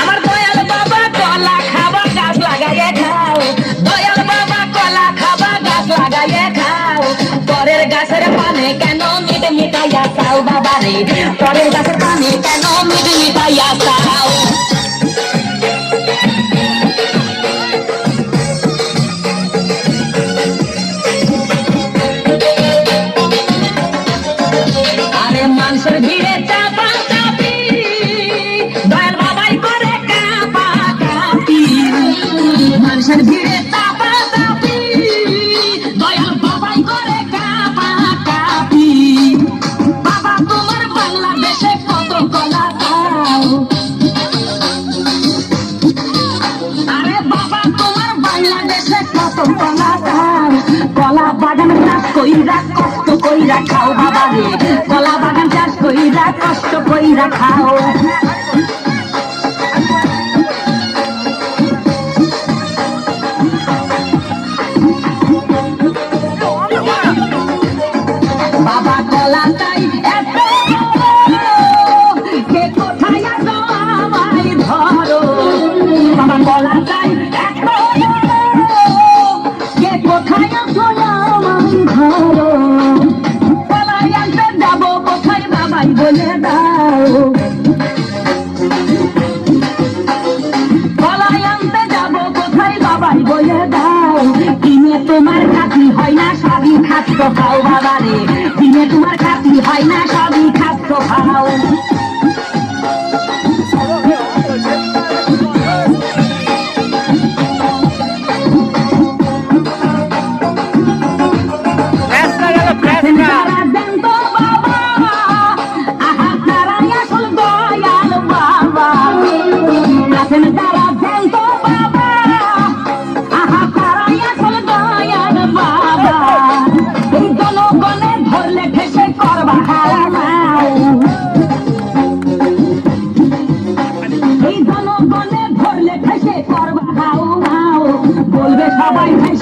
আমার কলা গাছ কলা খাবা পরের গাছের পানে কেন মিট মিটাইয়া বাবা রে পরের গাছের পানে কেন মিট মিটাইয়া মানুষের ভিড়ে চাপা চাপি দয়াল বাবাই করে কাপা কাপি মানুষের ভিড়ে চাপা চাপি দয়াল বাবাই করে কাপা কাপি বাবা, তোমার বাংলাদেশে কত কলা পাও আরে বাবা, তোমার বাংলাদেশে কত কলা খাও কলা বাগান চাষ কইরা কষ্ট কইরা খাও বাবা রে। কষ্ট কইরা খাও দাও। কলাই আনতে যাব কোথায় বাবাই বলে দাও। দিনে তোমার খাতি হয় না, সবই খাদ্য খাও বাবা রে দিনে তোমার খাতি হয় না, সবই খাদ্য খাও।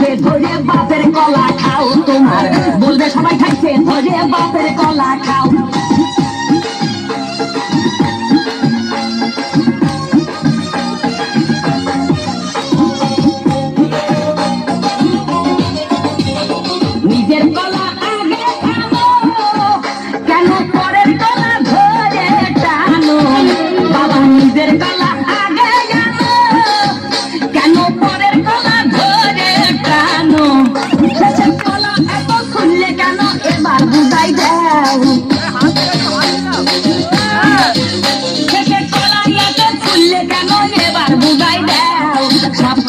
ঠেসে ধরে বাপের কলা খাও। তোমার বলবে সবাই খাইছে ধরে বাপের কলা খাও।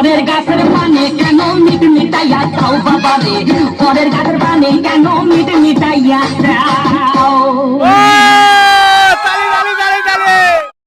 পরের গাছের পানে কেন মিট মিটাইয়া খাও বাবা রে পরের গাছের পানে কেন মিট মিটাইয়া